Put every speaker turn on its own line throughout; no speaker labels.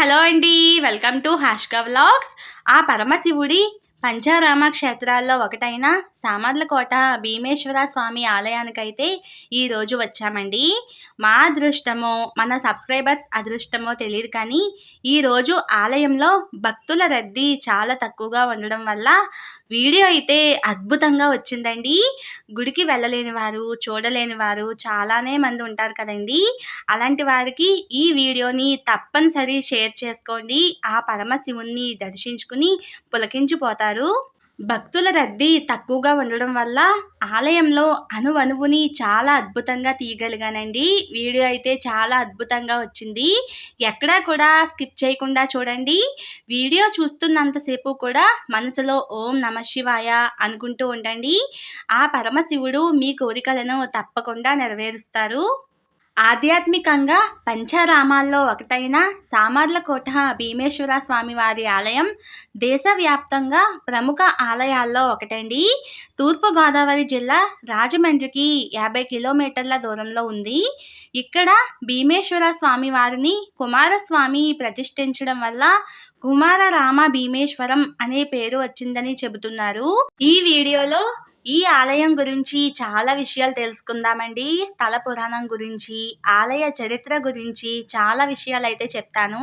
Hello అండి. Welcome to Hashika vlogs. ఆ పరమశివుడి పంచారామ క్షేత్రాల్లో ఒకటైన సామర్లకోట భీమేశ్వర స్వామి ఆలయానికైతే ఈరోజు వచ్చామండి. మా అదృష్టమో మన సబ్స్క్రైబర్స్ అదృష్టమో తెలియదు కానీ ఈరోజు ఆలయంలో భక్తుల రద్దీ చాలా తక్కువగా ఉండడం వల్ల వీడియో అయితే అద్భుతంగా వచ్చిందండి. గుడికి వెళ్ళలేని వారు చూడలేని వారు చాలానే మంది ఉంటారు కదండి. అలాంటి వారికి ఈ వీడియోని తప్పనిసరి షేర్ చేసుకోండి. ఆ పరమశివుణ్ణి దర్శించుకుని పులకించిపోతారు. భక్తుల రద్దీ తక్కువగా ఉండడం వల్ల ఆలయంలో అనువనువుని చాలా అద్భుతంగా తీయగలిగానండి. వీడియో అయితే చాలా అద్భుతంగా వచ్చింది. ఎక్కడా కూడా స్కిప్ చేయకుండా చూడండి. వీడియో చూస్తున్నంతసేపు కూడా మనసులో ఓం నమ శివాయ అనుకుంటూ ఉండండి. ఆ పరమశివుడు మీ కోరికలను తప్పకుండా నెరవేరుస్తారు. ఆధ్యాత్మికంగా పంచారామాల్లో ఒకటైన సామర్లకోట భీమేశ్వర స్వామి వారి ఆలయం దేశవ్యాప్తంగా ప్రముఖ ఆలయాల్లో ఒకటండి. తూర్పుగోదావరి జిల్లా రాజమండ్రికి యాభై కిలోమీటర్ల దూరంలో ఉంది. ఇక్కడ భీమేశ్వర స్వామి వారిని కుమారస్వామి ప్రతిష్ఠించడం వల్ల కుమార రామ భీమేశ్వరం అనే పేరు వచ్చిందని చెబుతున్నారు. ఈ వీడియోలో ఈ ఆలయం గురించి చాలా విషయాలు తెలుసుకుందామండి. స్థల పురాణం గురించి ఆలయ చరిత్ర గురించి చాలా విషయాలు అయితే చెప్తాను.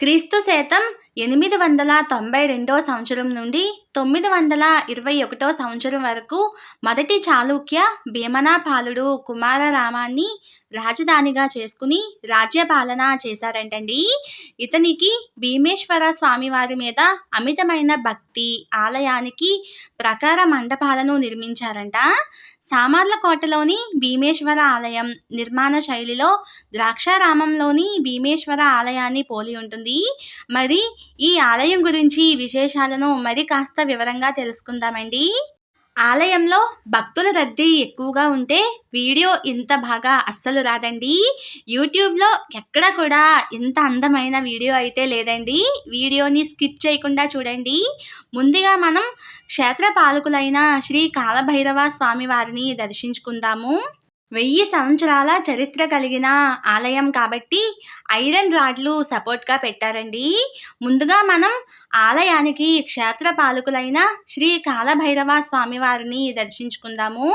క్రీస్తు శేతం ఎనిమిది వందల తొంభై రెండో సంవత్సరం నుండి తొమ్మిది వందల ఇరవై ఒకటో సంవత్సరం వరకు మొదటి చాళుక్య భీమనాపాలుడు కుమారరామాన్ని రాజధానిగా చేసుకుని రాజ్యపాలన చేశారంటండి. ఇతనికి భీమేశ్వర స్వామి వారి మీద అమితమైన భక్తి ఆలయానికి ప్రకార మండపాలను నిర్మించారంట. సామర్లకోటలోని భీమేశ్వర ఆలయం నిర్మాణ శైలిలో ద్రాక్షారామంలోని భీమేశ్వర ఆలయాన్ని పోలి ఉంటుంది. మరి ఈ ఆలయం గురించి విశేషాలను మరి కాస్త వివరంగా తెలుసుకుందామండి. ఆలయంలో భక్తుల రద్దీ ఎక్కువగా ఉంటే వీడియో ఇంత బాగా అస్సలు రాదండి. యూట్యూబ్లో ఎక్కడ కూడా ఇంత అందమైన వీడియో అయితే లేదండి. వీడియోని స్కిప్ చేయకుండా చూడండి. ముందుగా మనం క్షేత్ర పాలకులైన శ్రీ కాలభైరవ స్వామి వారిని దర్శించుకుందాము. వెయ్యి సంవత్సరాల చరిత్ర కలిగిన ఆలయం కాబట్టి ఐరన్ రాడ్లు సపోర్ట్గా పెట్టారండి. ముందుగా మనం ఆలయానికి క్షేత్ర పాలకులైన శ్రీ కాలభైరవ స్వామివారిని దర్శించుకుందాము.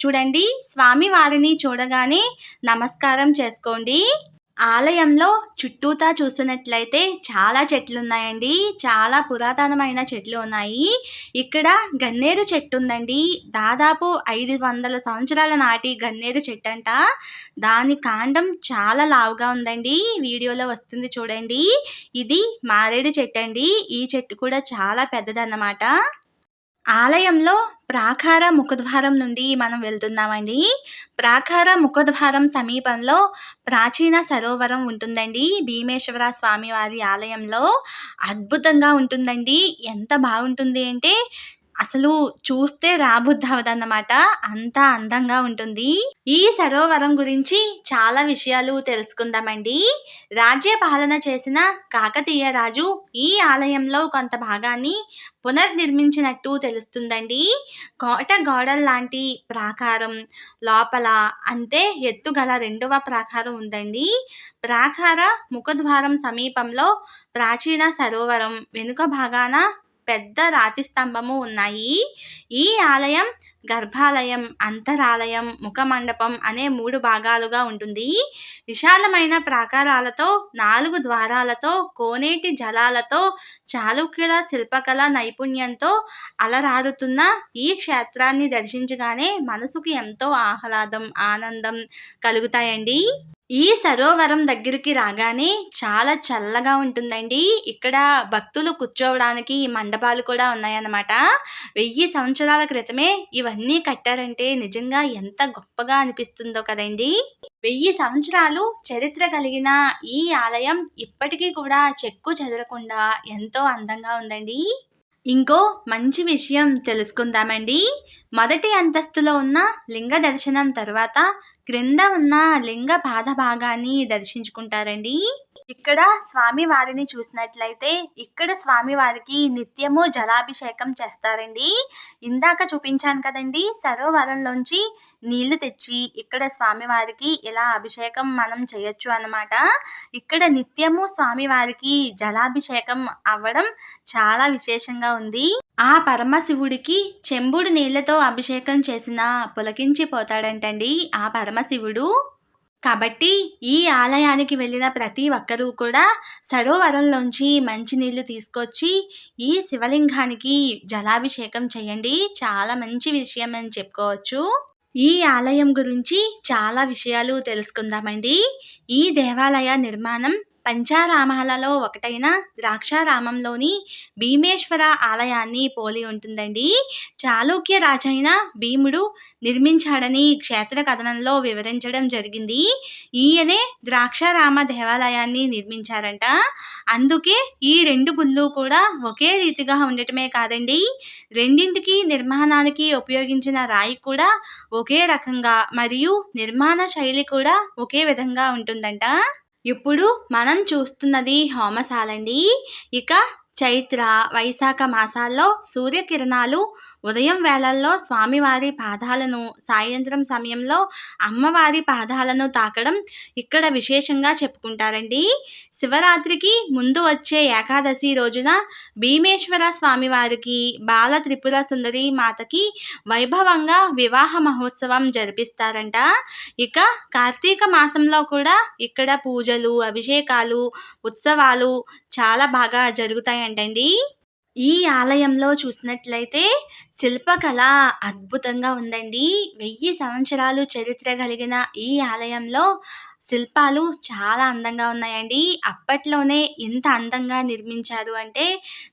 చూడండి స్వామివారిని చూడగానే నమస్కారం చేసుకోండి. ఆలయంలో చుట్టూతా చూసినట్లయితే చాలా చెట్లు ఉన్నాయండి చాలా పురాతనమైన చెట్లు ఉన్నాయి. ఇక్కడ గన్నేరు చెట్టు ఉందండి. దాదాపు ఐదు వందల సంవత్సరాల నాటి గన్నేరు చెట్టు అంట. దాని కాండం చాలా లావుగా ఉందండి. వీడియోలో వస్తుంది చూడండి. ఇది మారేడు చెట్టు అండి. ఈ చెట్టు కూడా చాలా పెద్దదన్నమాట. ఆలయంలో ప్రాకార ముఖద్వారం నుండి మనం వెళ్తున్నామండి. ప్రాకార ముఖద్వారం సమీపంలో ప్రాచీన సరోవరం ఉంటుందండి. భీమేశ్వర స్వామివారి ఆలయంలో అద్భుతంగా ఉంటుందండి. ఎంత బాగుంటుంది అంటే అసలు చూస్తే రాబుద్ది అవదన్నమాట. అంత అందంగా ఉంటుంది. ఈ సరోవరం గురించి చాలా విషయాలు తెలుసుకుందామండి. రాజ్య పాలన చేసిన కాకతీయ రాజు ఈ ఆలయంలో కొంత భాగాన్ని పునర్నిర్మించినట్టు తెలుస్తుందండి. కోట గోడల లాంటి ప్రాకారం లోపల అంతే ఎత్తుగల రెండవ ప్రాకారం ఉందండి. ప్రాకార ముఖద్వారం సమీపంలో ప్రాచీన సరోవరం వెనుక భాగాన పెద్ద రాతి స్తంభము ఉన్నాయి. ఈ ఆలయం గర్భాలయం అంతరాలయం ముఖమండపం అనే మూడు భాగాలుగా ఉంటుంది. విశాలమైన ప్రాకారాలతో నాలుగు ద్వారాలతో కోనేటి జలాలతో చాళుక్యుల శిల్పకళ నైపుణ్యంతో అలరారుతున్న ఈ క్షేత్రాన్ని దర్శించగానే మనసుకు ఎంతో ఆహ్లాదం ఆనందం కలుగుతాయండి. ఈ సరోవరం దగ్గరికి రాగానే చాలా చల్లగా ఉంటుందండి. ఇక్కడ భక్తులు కూర్చోవడానికి మండపాలు కూడా ఉన్నాయన్నమాట. వెయ్యి సంవత్సరాల క్రితమే ఇవన్నీ కట్టారంటే నిజంగా ఎంత గొప్పగా అనిపిస్తుందో కదండి. వెయ్యి సంవత్సరాలు చరిత్ర కలిగిన ఈ ఆలయం ఇప్పటికీ కూడా చెక్కు చెదరకుండా ఎంతో అందంగా ఉందండి. ఇంకో మంచి విషయం తెలుసుకుందామండి. మొదటి అంతస్తులో ఉన్న లింగ దర్శనం తర్వాత క్రింద ఉన్న లింగ పాద భాగాన్ని దర్శించుకుంటారండి. ఇక్కడ స్వామి వారిని చూసినట్లయితే ఇక్కడ స్వామి వారికి నిత్యము జలాభిషేకం చేస్తారండి. ఇందాక చూపించాను కదండి సరోవరంలోంచి నీళ్ళు తెచ్చి ఇక్కడ స్వామి వారికి ఇలా అభిషేకం మనం చేయొచ్చు అన్నమాట. ఇక్కడ నిత్యము స్వామి వారికి జలాభిషేకం అవ్వడం చాలా విశేషంగా ఉంది. ఆ పరమశివుడికి చెంబుడు నీళ్ళతో అభిషేకం చేసిన పులకించిపోతాడంటండి ఆ పరమశివుడు. కాబట్టి ఈ ఆలయానికి వెళ్ళిన ప్రతి ఒక్కరూ కూడా సరోవరంలోంచి మంచినీళ్ళు తీసుకొచ్చి ఈ శివలింగానికి జలాభిషేకం చేయండి. చాలా మంచి విషయం అని చెప్పుకోవచ్చు. ఈ ఆలయం గురించి చాలా విషయాలు తెలుసుకుందామండి. ఈ దేవాలయ నిర్మాణం పంచారామాలలో ఒకటైన ద్రాక్షారామంలోని భీమేశ్వర ఆలయాన్ని పోలి ఉంటుందండి. చాళుక్య రాజైన భీముడు నిర్మించాడని క్షేత్ర కథనంలో వివరించడం జరిగింది. ఈయనే ద్రాక్షారామ దేవాలయాన్ని నిర్మించారంట. అందుకే ఈ రెండు గుళ్ళు కూడా ఒకే రీతిగా ఉండటమే కాదండి. రెండింటికి నిర్మాణానికి ఉపయోగించిన రాయి కూడా ఒకే రకంగా మరియు నిర్మాణ శైలి కూడా ఒకే విధంగా ఉంటుందంట. ఇప్పుడు మనం చూస్తున్నది హోమశాలండి. ఇక చైత్ర వైశాఖ మాసాల్లో సూర్యకిరణాలు ఉదయం వేళల్లో స్వామివారి పాదాలను సాయంత్రం సమయంలో అమ్మవారి పాదాలను తాకడం ఇక్కడ విశేషంగా చెప్పుకుంటారండి. శివరాత్రికి ముందు వచ్చే ఏకాదశి రోజున భీమేశ్వర స్వామివారికి బాల త్రిపుర సుందరి మాతకి వైభవంగా వివాహ మహోత్సవం జరిపిస్తారంట. ఇక కార్తీక మాసంలో కూడా ఇక్కడ పూజలు అభిషేకాలు ఉత్సవాలు చాలా బాగా జరుగుతాయి జరుగుతాయంటండి ఈ ఆలయంలో చూసినట్లయితే శిల్పకళ అద్భుతంగా ఉందండి. వెయ్యి సంవత్సరాలు చరిత్ర కలిగిన ఈ ఆలయంలో శిల్పాలు చాలా అందంగా ఉన్నాయండి. అప్పట్లోనే ఇంత అందంగా నిర్మించారు అంటే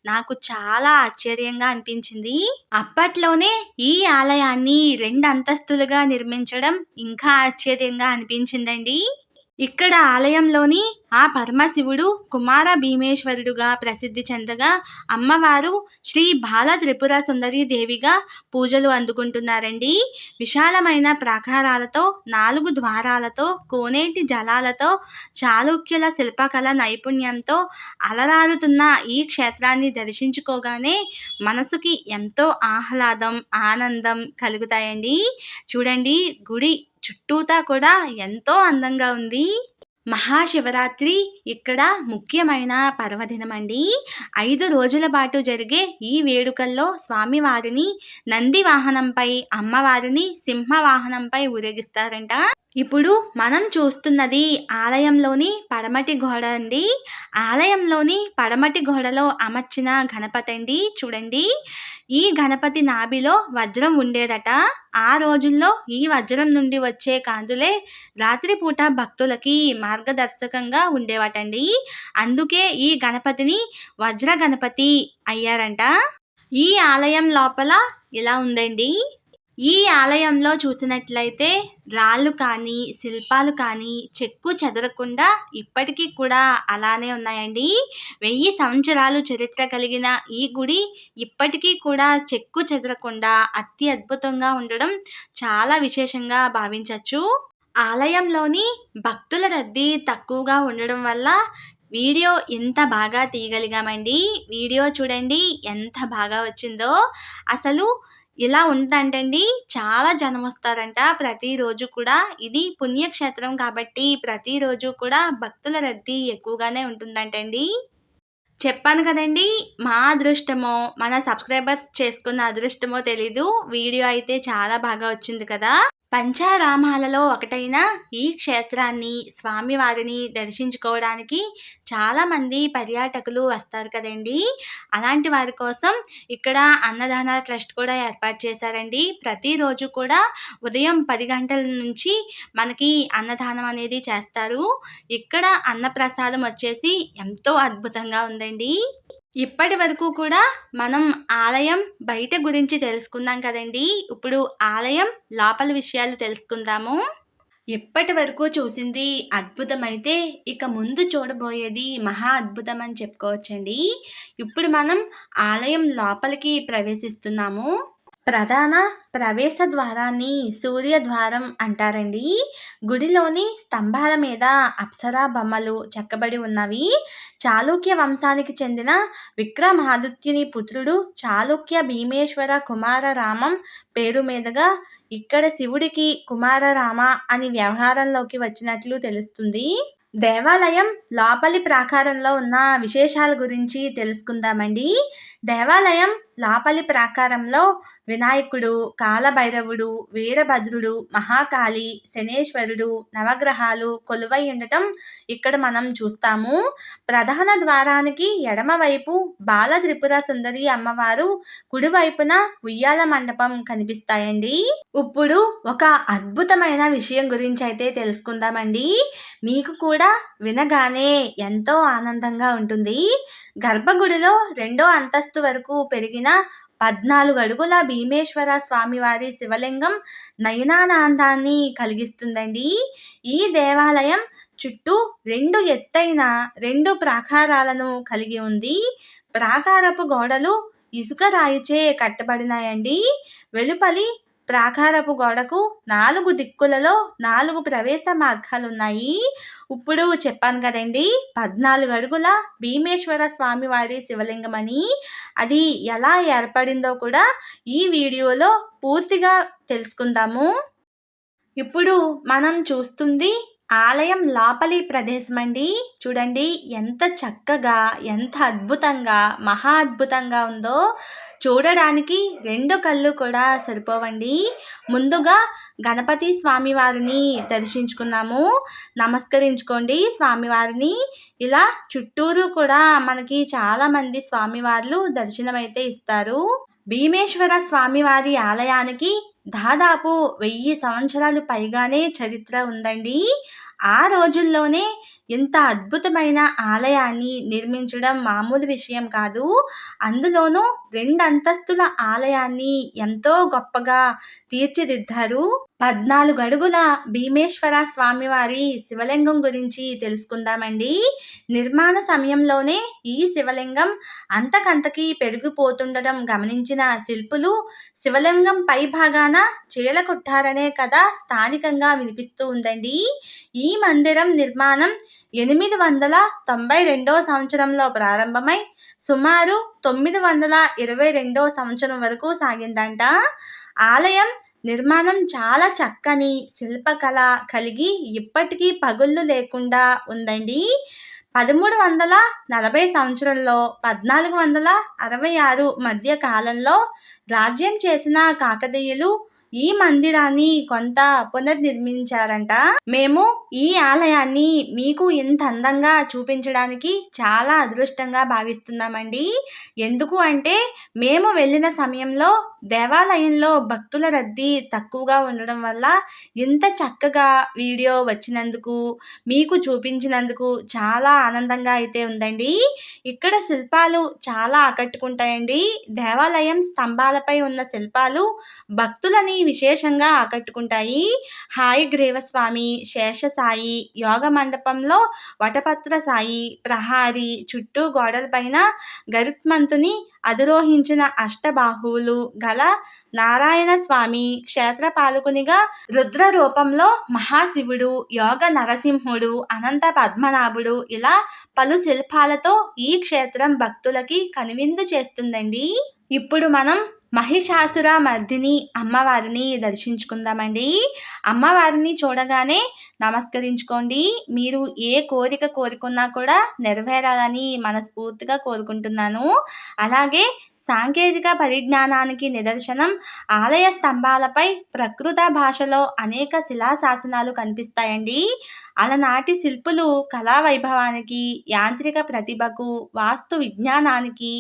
నాకు చాలా ఆశ్చర్యంగా అనిపించింది. అప్పట్లోనే ఈ ఆలయాన్ని రెండు అంతస్తులుగా నిర్మించడం ఇంకా ఆశ్చర్యంగా అనిపించిందండి. ఇక్కడ ఆలయంలోని ఆ పరమశివుడు కుమార భీమేశ్వరుడుగా ప్రసిద్ధి చెందగా అమ్మవారు శ్రీ బాల త్రిపుర సుందరి దేవిగా పూజలు అందుకుంటున్నారండి. విశాలమైన ప్రాకారాలతో నాలుగు ద్వారాలతో కోనేటి జలాలతో చాళుక్యుల శిల్పకళ నైపుణ్యంతో అలరారుతున్న ఈ క్షేత్రాన్ని దర్శించుకోగానే మనసుకి ఎంతో ఆహ్లాదం ఆనందం కలుగుతాయండి. చూడండి గుడి చుట్టూతా కూడా ఎంతో అందంగా ఉంది. మహాశివరాత్రి ఇక్కడ ముఖ్యమైన పర్వదినం అండి ఐదు రోజుల పాటు జరిగే ఈ వేడుకల్లో స్వామివారిని నంది వాహనంపై అమ్మవారిని సింహ వాహనంపై ఊరేగిస్తారంట. ఇప్పుడు మనం చూస్తున్నది ఆలయంలోని పడమటి గోడ అండి. ఆలయంలోని పడమటి గోడలో అమర్చిన గణపతి అండి. చూడండి. ఈ గణపతి నాభిలో వజ్రం ఉండేదట. ఆ రోజుల్లో ఈ వజ్రం నుండి వచ్చే కాంతులే రాత్రిపూట భక్తులకి మార్గదర్శకంగా ఉండేవాటండి. అందుకే ఈ గణపతిని వజ్ర గణపతి అయ్యారంట. ఈ ఆలయం లోపల ఇలా ఉందండి? ఈ ఆలయంలో చూసినట్లయితే రాళ్ళు కానీ శిల్పాలు కానీ చెక్కు చెదరకుండా ఇప్పటికీ కూడా అలానే ఉన్నాయండి. వెయ్యి సంవత్సరాలు చరిత్ర కలిగిన ఈ గుడి ఇప్పటికీ కూడా చెక్కు చెదరకుండా అతి అద్భుతంగా ఉండడం చాలా విశేషంగా భావించవచ్చు ఆలయంలోని భక్తుల రద్దీ తక్కువగా ఉండడం వల్ల వీడియో ఎంత బాగా తీయగలిగామండి? వీడియో చూడండి ఎంత బాగా వచ్చిందో. అసలు ఇలా ఉందంటండి. చాలా జనం వస్తారంట ప్రతిరోజు కూడా. ఇది పుణ్యక్షేత్రం కాబట్టి ప్రతిరోజు కూడా భక్తుల రద్దీ ఎక్కువగానే ఉంటుందంటండి. చెప్పాను కదండి మా అదృష్టమో మన సబ్స్క్రైబర్స్ చేసుకున్న అదృష్టమో తెలీదు. వీడియో అయితే చాలా బాగా వచ్చింది కదా. పంచారామాలలో ఒకటైన ఈ క్షేత్రాన్ని స్వామివారిని దర్శించుకోవడానికి చాలామంది పర్యాటకులు వస్తారు కదండి. అలాంటి వారి కోసం ఇక్కడ అన్నదాన ట్రస్ట్ కూడా ఏర్పాటు చేశారండి. ప్రతిరోజు కూడా ఉదయం పది గంటల నుంచి మనకి అన్నదానం అనేది చేస్తారు. ఇక్కడ అన్నప్రసాదం వచ్చేసి ఎంతో అద్భుతంగా ఉందండి. ఇప్పటి వరకు కూడా మనం ఆలయం బయట గురించి తెలుసుకుందాం కదండి. ఇప్పుడు ఆలయం లోపల విషయాలు తెలుసుకుందాము. ఇప్పటి వరకు చూసింది అద్భుతమైతే ఇక ముందు చూడబోయేది మహా అద్భుతం అని చెప్పుకోవచ్చండి. ఇప్పుడు మనం ఆలయం లోపలికి ప్రవేశిస్తున్నాము. ప్రధాన ప్రవేశ ద్వారాన్ని సూర్య ద్వారం అంటారండి. గుడిలోని స్తంభాల మీద అప్సరా బొమ్మలు చెక్కబడి ఉన్నవి. చాళుక్య వంశానికి చెందిన విక్రమాదిత్యుని పుత్రుడు చాళుక్య భీమేశ్వర కుమార రామం పేరు మీదుగా ఇక్కడ శివుడికి కుమారరామ అని వ్యవహారంలోకి వచ్చినట్లు తెలుస్తుంది. దేవాలయం లోపలి ప్రాకారంలో ఉన్న విశేషాల గురించి తెలుసుకుందామండి. దేవాలయం లోపలి ప్రాకారంలో వినాయకుడు కాలభైరవుడు వీరభద్రుడు మహాకాళి శనేశ్వరుడు నవగ్రహాలు కొలువై ఉండటం ఇక్కడ మనం చూస్తాము. ప్రధాన ద్వారానికి ఎడమవైపు బాల త్రిపుర సుందరి అమ్మవారు కుడివైపున ఉయ్యాల మండపం కనిపిస్తాయండి. ఇప్పుడు ఒక అద్భుతమైన విషయం గురించి అయితే తెలుసుకుందామండి. మీకు కూడా వినగానే ఎంతో ఆనందంగా ఉంటుంది. గర్భగుడిలో రెండో అంతస్తు వరకు పెరిగిన పద్నాలుగు అడుగుల భీమేశ్వర స్వామివారి శివలింగం నయనానందాన్ని కలిగిస్తుందండి. ఈ దేవాలయం చుట్టూ రెండు ఎత్తైన రెండు ప్రాకారాలను కలిగి ఉంది. ప్రాకారపు గోడలు ఇసుక రాయిచే కట్టబడినాయండి. వెలుపలి ప్రాకారపు గోడకు నాలుగు దిక్కులలో నాలుగు ప్రవేశ మార్గాలు ఉన్నాయి ఇప్పుడు చెప్పాను కదండి పద్నాలుగు అడుగుల భీమేశ్వర స్వామివారి శివలింగం అని. అది ఎలా ఏర్పడిందో కూడా ఈ వీడియోలో పూర్తిగా తెలుసుకుందాము. ఇప్పుడు మనం చూస్తుంది ఆలయం లోపలి ప్రదేశం అండి. చూడండి ఎంత చక్కగా ఎంత అద్భుతంగా మహా అద్భుతంగా ఉందో. చూడడానికి రెండు కళ్ళు కూడా సరిపోవండి. ముందుగా గణపతి స్వామివారిని దర్శించుకున్నాము. నమస్కరించుకోండి స్వామివారిని. ఇలా చుట్టూరు కూడా మనకి చాలామంది స్వామివార్లు దర్శనమైతే ఇస్తారు. భీమేశ్వర స్వామివారి ఆలయానికి దాదాపు వెయ్యి సంవత్సరాలు పైగానే చరిత్ర ఉందండి. ఆ రోజుల్లోనే ఇంత అద్భుతమైన ఆలయాన్ని నిర్మించడం మామూలు విషయం కాదు. అందులోనూ రెండు అంతస్తుల ఆలయాన్ని ఎంతో గొప్పగా తీర్చిదిద్దారు. పద్నాలుగు అడుగుల భీమేశ్వర స్వామివారి శివలింగం గురించి తెలుసుకుందామండి. నిర్మాణ సమయంలోనే ఈ శివలింగం అంతకంతకి పెరిగిపోతుండటం గమనించిన శిల్పులు శివలింగం పై భాగాన చీలకొట్టారనే కథ స్థానికంగా వినిపిస్తూ ఉందండి. ఈ మందిరం నిర్మాణం ఎనిమిది వందల తొంభై రెండవ సంవత్సరంలో ప్రారంభమై సుమారు తొమ్మిది వందల ఇరవై రెండవ సంవత్సరం వరకు సాగిందంట. ఆలయం నిర్మాణం చాలా చక్కని శిల్పకళ కలిగి ఇప్పటికీ పగుళ్ళు లేకుండా ఉందండి. పదమూడు వందల నలభై సంవత్సరంలో పద్నాలుగు వందల అరవై ఆరు మధ్య కాలంలో రాజ్యం చేసిన కాకతీయులు ఈ మందిరాన్ని కొంత పునర్నిర్మించారంట. మేము ఈ ఆలయాన్ని మీకు ఇంత అందంగా చూపించడానికి చాలా అదృష్టంగా భావిస్తున్నామండి. ఎందుకు అంటే మేము వెళ్ళిన సమయంలో దేవాలయంలో భక్తుల రద్దీ తక్కువగా ఉండడం వల్ల ఇంత చక్కగా వీడియో వచ్చినందుకు మీకు చూపించినందుకు చాలా ఆనందంగా అయితే ఉందండి. ఇక్కడ శిల్పాలు చాలా ఆకట్టుకుంటాయండి. దేవాలయం స్తంభాలపై ఉన్న శిల్పాలు భక్తులని విశేషంగా ఆకట్టుకుంటాయి. హాయి గ్రేవస్వామి శేషసాయి యోగ మండపంలో వటపత్ర సాయి ప్రహారి చుట్టూ గోడలపైన గరుత్మంతుని అధిరోహించిన అష్టబాహువులు గల నారాయణ స్వామి క్షేత్ర పాలకునిగా రుద్ర రూపంలో మహాశివుడు యోగ నరసింహుడు అనంత పద్మనాభుడు ఇలా పలు శిల్పాలతో ఈ క్షేత్రం భక్తులకి కనువిందు చేస్తుందండి. ఇప్పుడు మనం మహిషాసుర మర్దిని అమ్మవారిని దర్శించుకుందామండి. అమ్మవారిని చూడగానే నమస్కరించుకోండి. మీరు ఏ కోరిక కోరుకున్నా కూడా నెరవేరాలని మనస్ఫూర్తిగా కోరుకుంటున్నాను. అలాగే సాంకేతిక పరిజ్ఞానానికి నిదర్శనం ఆలయ స్తంభాలపై ప్రకృత భాషలో అనేక శిలాశాసనాలు కనిపిస్తాయండి. అలనాటి శిల్పులు కళా వైభవానికి యాంత్రిక ప్రతిభకు వాస్తు విజ్ఞానానికి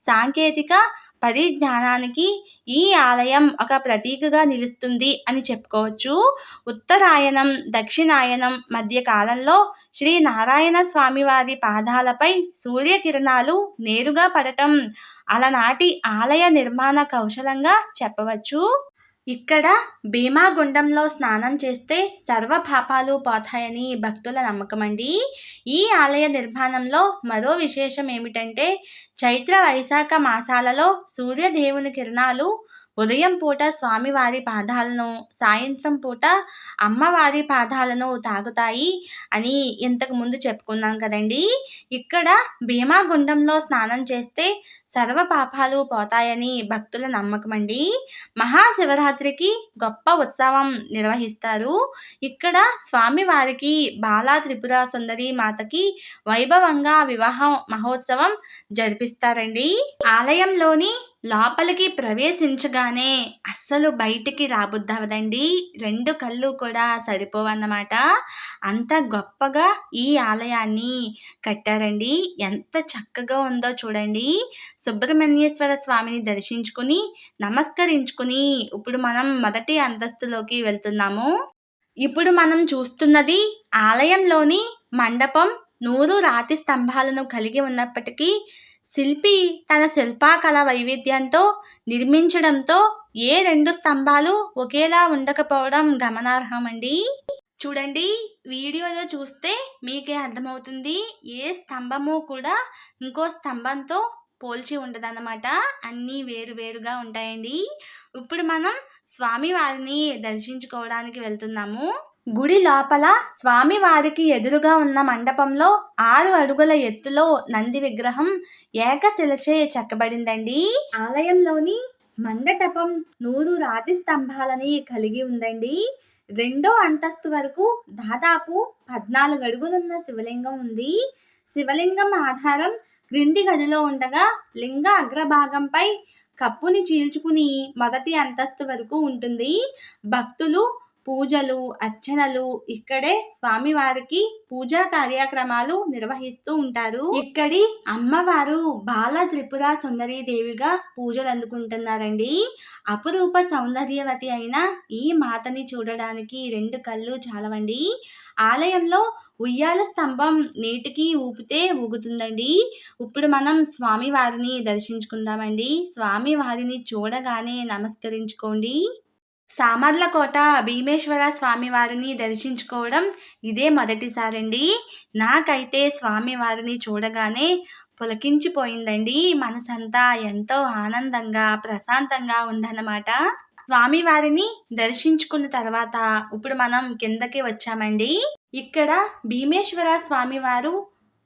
సాంకేతిక పరిజ్ఞానానికి ఈ ఆలయం ఒక ప్రతీకగా నిలుస్తుంది అని చెప్పుకోవచ్చు. ఉత్తరాయణం దక్షిణాయనం మధ్య కాలంలో శ్రీ నారాయణ స్వామివారి పాదాలపై సూర్యకిరణాలు నేరుగా పడటం అలనాటి ఆలయ నిర్మాణ కౌశలంగా చెప్పవచ్చు. ఇక్కడ భీమాగుండంలో స్నానం చేస్తే సర్వ పాపాలు పోతాయని భక్తుల నమ్మకం అండి ఈ ఆలయ నిర్మాణంలో మరో విశేషం ఏమిటంటే చైత్ర వైశాఖ మాసాలలో సూర్యదేవుని కిరణాలు ఉదయం పూట స్వామివారి పాదాలను సాయంత్రం పూట అమ్మవారి పాదాలను తాగుతాయి అని ఇంతకు ముందు చెప్పుకున్నాం కదండి. ఇక్కడ భీమాగుండంలో స్నానం చేస్తే సర్వ పాపాలు పోతాయని భక్తుల నమ్మకం అండి. మహాశివరాత్రికి గొప్ప ఉత్సవం నిర్వహిస్తారు. ఇక్కడ స్వామివారికి బాలా త్రిపుర సుందరి మాతకి వైభవంగా వివాహ మహోత్సవం జరిపిస్తారండి. ఆలయంలోని లోపలికి ప్రవేశించగానే అస్సలు బయటికి రాబుద్దవదండి రెండు కళ్ళు కూడా సరిపోవన్నమాట. అంత గొప్పగా ఈ ఆలయాన్ని కట్టారండి. ఎంత చక్కగా ఉందో చూడండి. సుబ్రహ్మణ్యేశ్వర స్వామిని దర్శించుకుని నమస్కరించుకుని ఇప్పుడు మనం మొదటి అంతస్తులోకి వెళ్తున్నాము. ఇప్పుడు మనం చూస్తున్నది ఆలయంలోని మండపం నూరు రాతి స్తంభాలను కలిగి ఉన్నప్పటికీ శిల్పి తన శిల్పాకళ వైవిధ్యంతో నిర్మించడంతో ఏ రెండు స్తంభాలు ఒకేలా ఉండకపోవడం గమనార్హమండి. చూడండి వీడియోలో చూస్తే మీకే అర్థమవుతుంది. ఏ స్తంభము కూడా ఇంకో స్తంభంతో పోల్చి ఉండదన్నమాట. అన్నీ వేరు వేరుగా ఉంటాయండి. ఇప్పుడు మనం స్వామివారిని దర్శించుకోవడానికి వెళ్తున్నాము. గుడి లోపల స్వామివారికి ఎదురుగా ఉన్న మండపంలో ఆరు అడుగుల ఎత్తులో నంది విగ్రహం ఏకశిలచే చెక్కబడిందండి. ఆలయంలోని మండటపం నూరు రాతి స్తంభాలని కలిగి ఉందండి. రెండో అంతస్తు వరకు దాదాపు పద్నాలుగు అడుగులున్న శివలింగం ఉంది. శివలింగం ఆధారం క్రింది గదిలో ఉండగా లింగ అగ్రభాగంపై కప్పుని చీల్చుకుని మొదటి అంతస్తు వరకు ఉంటుంది. భక్తులు పూజలు అర్చనలు ఇక్కడే స్వామివారికి పూజా కార్యక్రమాలు నిర్వహిస్తూ ఉంటారు. ఇక్కడి అమ్మవారు బాల త్రిపుర సుందరీ దేవిగా పూజలు అందుకుంటున్నారండి. అపురూప సౌందర్యవతి అయిన ఈ మాతని చూడడానికి రెండు కళ్ళు చాలవండి. ఆలయంలో ఉయ్యాల స్తంభం నీటికి ఊపితే ఊగుతుందండి. ఇప్పుడు మనం స్వామివారిని దర్శించుకుందామండి. స్వామివారిని చూడగానే నమస్కరించుకోండి. సామర్లకోట భీమేశ్వర స్వామివారిని దర్శించుకోవడం ఇదే మొదటిసారండి. నాకైతే స్వామివారిని చూడగానే పులకించిపోయిందండి. మనసంతా ఎంతో ఆనందంగా ప్రశాంతంగా ఉందన్నమాట. స్వామివారిని దర్శించుకున్న తర్వాత ఇప్పుడు మనం కిందకి వచ్చామండి. ఇక్కడ భీమేశ్వర స్వామివారు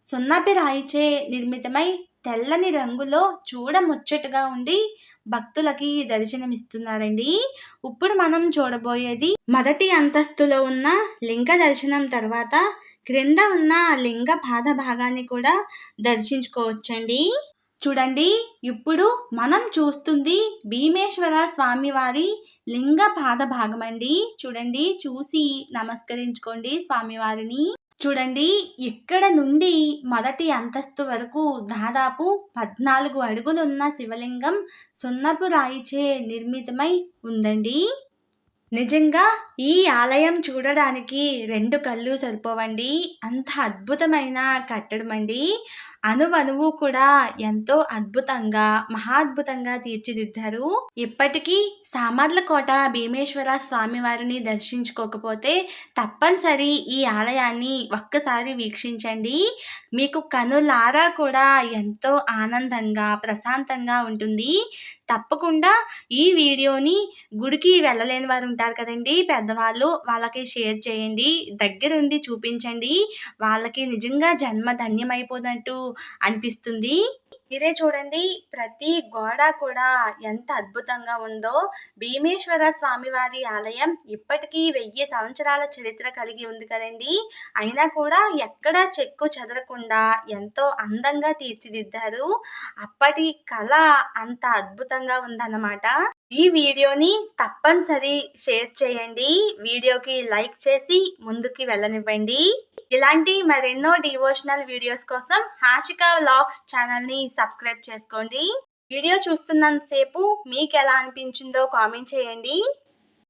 సున్నపి రాయిచే నిర్మితమై తెల్లని రంగులో చూడముచ్చటగా ఉండి భక్తులకి దర్శనమిస్తున్నారండి. ఇప్పుడు మనం చూడబోయేది మొదటి అంతస్తులో ఉన్న లింగ దర్శనం తర్వాత క్రింద ఉన్న లింగ పాద భాగాన్ని కూడా దర్శించుకోవచ్చండి. చూడండి ఇప్పుడు మనం చూస్తుంది భీమేశ్వర స్వామివారి లింగ పాద భాగం అండి చూడండి చూసి నమస్కరించుకోండి స్వామివారిని. చూడండి ఇక్కడ నుండి మొదటి అంతస్తు వరకు దాదాపు పద్నాలుగు అడుగులున్న శివలింగం సున్నపు రాయిచే నిర్మితమై ఉందండి. నిజంగా ఈ ఆలయం చూడడానికి రెండు కళ్ళు సరిపోవండి. అంత అద్భుతమైన కట్టడం అండి అణువణువు కూడా ఎంతో అద్భుతంగా మహాద్భుతంగా తీర్చిదిద్దారు. ఇప్పటికీ సామర్లకోట భీమేశ్వర స్వామి వారిని దర్శించుకోకపోతే తప్పనిసరి ఈ ఆలయాన్ని ఒక్కసారి వీక్షించండి. మీకు కనులారా కూడా ఎంతో ఆనందంగా ప్రశాంతంగా ఉంటుంది. తప్పకుండా ఈ వీడియోని గుడికి వెళ్ళలేని వారు ఉంటారు కదండి. పెద్దవాళ్ళు వాళ్ళకి షేర్ చేయండి. దగ్గరుండి చూపించండి. వాళ్ళకి నిజంగా జన్మ ధన్యమైపోయినట్టు అనిపిస్తుంది. మీరే చూడండి ప్రతి గోడ కూడా ఎంత అద్భుతంగా ఉందో. భీమేశ్వర స్వామివారి ఆలయం ఇప్పటికీ వెయ్యి సంవత్సరాల చరిత్ర కలిగి ఉంది కదండి. అయినా కూడా ఎక్కడ చెక్కు చెదరకుండా ఎంతో అందంగా తీర్చిదిద్దారు. అప్పటి కళ అంత అద్భుతంగా ఉందన్నమాట. ఈ వీడియోని తప్పనిసరి షేర్ చేయండి. వీడియోకి లైక్ చేసి ముందుకి వెళ్ళనివ్వండి. ఇలాంటి మరెన్నో డివోషనల్ వీడియోస్ కోసం హాషిక వ్లాగ్స్ ఛానల్ని సబ్స్క్రైబ్ చేసుకోండి. వీడియో చూస్తున్నంతసేపు మీకు ఎలా అనిపించిందో కామెంట్ చేయండి.